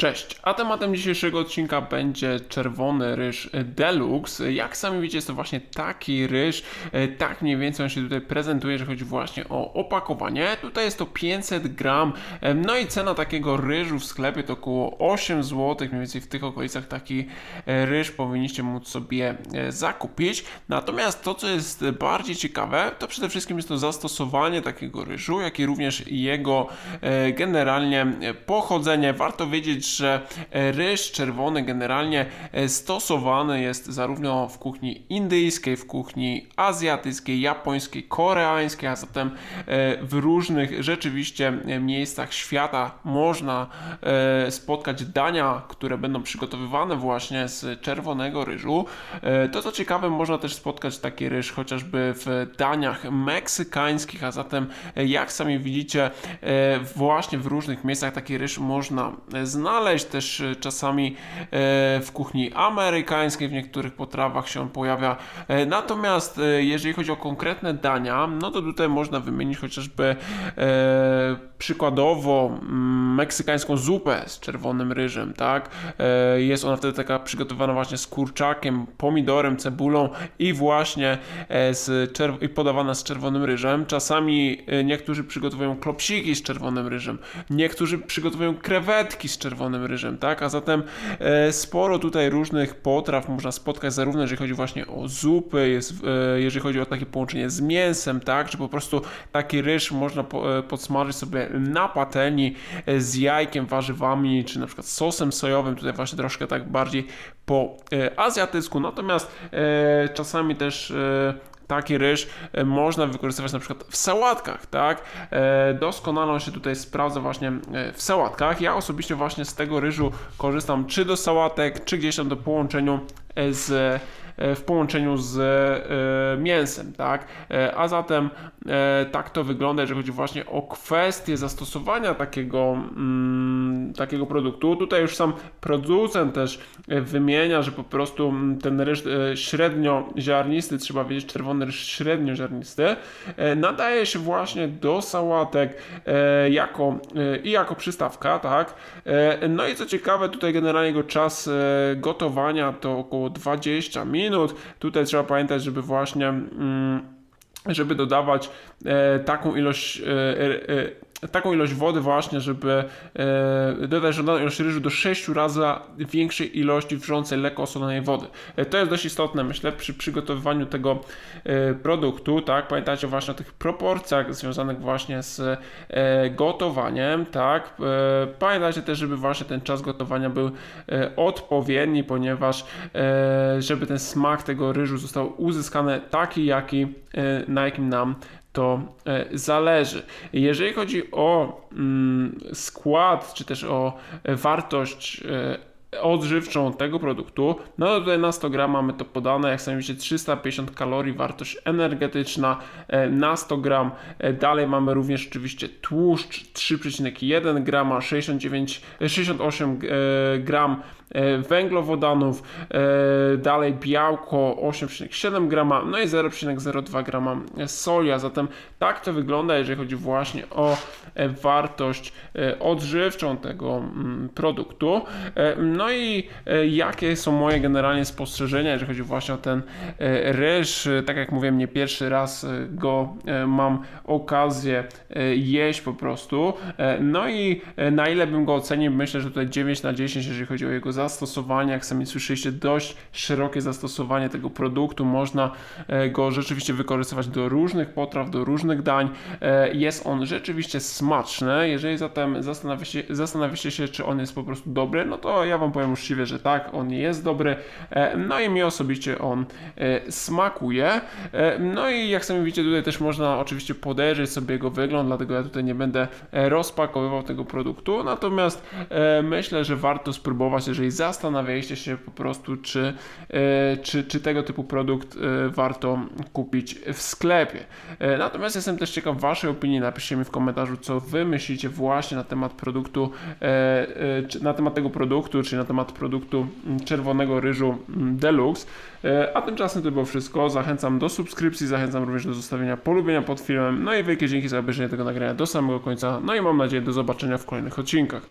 Cześć, a tematem dzisiejszego odcinka będzie czerwony ryż Deluxe. Jak sami widzicie, jest to właśnie taki ryż, e, tak mniej więcej on się tutaj prezentuje, że chodzi właśnie o opakowanie. Tutaj jest to 500 gram, e, no i cena takiego ryżu w sklepie to około 8 zł, mniej więcej w tych okolicach taki e, ryż powinniście móc sobie zakupić. Natomiast to, co jest bardziej ciekawe, to przede wszystkim jest to zastosowanie takiego ryżu, jak i również jego generalnie pochodzenie. Warto wiedzieć, że e, ryż czerwony generalnie e, stosowany jest zarówno w kuchni indyjskiej, w kuchni azjatyckiej, japońskiej, koreańskiej, a zatem e, w różnych rzeczywiście miejscach świata można spotkać dania, które będą przygotowywane właśnie z czerwonego ryżu. To co ciekawe, można też spotkać taki ryż chociażby w daniach meksykańskich, a zatem jak sami widzicie, właśnie w różnych miejscach taki ryż można e, znaleźć, też e, czasami e, w kuchni amerykańskiej, w niektórych potrawach się on pojawia. E, Natomiast jeżeli chodzi o konkretne dania, no to tutaj można wymienić chociażby przykładowo mm, meksykańską zupę z czerwonym ryżem, tak? Jest ona wtedy taka przygotowana właśnie z kurczakiem, pomidorem, cebulą i właśnie z i podawana z czerwonym ryżem. Czasami niektórzy przygotowują klopsiki z czerwonym ryżem, niektórzy przygotowują krewetki z czerwonym ryżem, tak? A zatem e, sporo tutaj różnych potraw można spotkać, zarówno jeżeli chodzi właśnie o zupy, jest, e, jeżeli chodzi o takie połączenie z mięsem, tak? Czy po prostu taki ryż można e, podsmażyć sobie na patelni z jajkiem, warzywami, czy na przykład sosem sojowym, tutaj właśnie troszkę tak bardziej po azjatycku, natomiast czasami też taki ryż e, można wykorzystywać na przykład w sałatkach, tak? E, Doskonale on się tutaj sprawdza właśnie e, w sałatkach. Ja osobiście właśnie z tego ryżu korzystam czy do sałatek, czy gdzieś tam do połączeniu z w połączeniu z e, mięsem, tak? E, A zatem e, tak to wygląda, jeżeli chodzi właśnie o kwestię zastosowania takiego, mm, takiego produktu. Tutaj już sam producent też e, wymienia, że po prostu mm, ten ryż e, średnioziarnisty, trzeba wiedzieć, czerwony ryż średnioziarnisty, e, nadaje się właśnie do sałatek e, jako, e, i jako przystawka, tak? E, No i co ciekawe, tutaj generalnie jego czas e, gotowania to około 20 minut. Tutaj trzeba pamiętać, żeby właśnie mm, żeby dodawać e, taką ilość e, e, taką ilość wody właśnie, żeby e, dodać żądaną ilość ryżu do 6 razy większej ilości wrzącej, lekko osolonej wody. E, to jest dość istotne, myślę, przy przygotowywaniu tego e, produktu, tak, pamiętajcie właśnie o tych proporcjach związanych właśnie z gotowaniem, tak, pamiętajcie też, żeby właśnie ten czas gotowania był odpowiedni, ponieważ żeby ten smak tego ryżu został uzyskany taki, jaki, na jakim nam to e, zależy. Jeżeli chodzi o mm, skład, czy też o e, wartość e, odżywczą tego produktu, no tutaj na 100 gram mamy to podane, jak sami widzicie 350 kalorii, wartość energetyczna e, na 100 gram. E, Dalej mamy również oczywiście tłuszcz 3,1 grama, 69, e, 68 e, gram węglowodanów, dalej białko 8,7 grama, no i 0,02 grama soli, a zatem tak to wygląda, jeżeli chodzi właśnie o wartość odżywczą tego mm, produktu. No i e, jakie są moje generalnie spostrzeżenia, jeżeli chodzi właśnie o ten e, ryż, E, tak jak mówiłem, nie pierwszy raz go mam okazję jeść po prostu. No i na ile bym go ocenił, myślę, że tutaj 9 na 10, jeżeli chodzi o jego zastosowanie. Jak sami słyszeliście, dość szerokie zastosowanie tego produktu. Można go rzeczywiście wykorzystywać do różnych potraw, do różnych dań. Jest on rzeczywiście smaczny. Jeżeli zatem zastanawiacie, zastanawiacie się, czy on jest po prostu dobry, no to ja Wam powiem uczciwie, że tak, on jest dobry. E, No i mi osobiście on e, smakuje. E, No i jak sami widzicie, tutaj też można oczywiście podejrzeć sobie jego wygląd, dlatego ja tutaj nie będę rozpakowywał tego produktu. Natomiast myślę, że warto spróbować, jeżeli zastanawialiście się po prostu, czy, czy, czy tego typu produkt warto kupić w sklepie. Natomiast jestem też ciekaw Waszej opinii. Napiszcie mi w komentarzu, co Wy myślicie właśnie na temat produktu, na temat tego produktu, czy na temat produktu mm, czerwonego ryżu mm, Deluxe. E, A tymczasem to było wszystko. Zachęcam do subskrypcji, zachęcam również do zostawienia polubienia pod filmem. No i wielkie dzięki za obejrzenie tego nagrania do samego końca. No i mam nadzieję do zobaczenia w kolejnych odcinkach.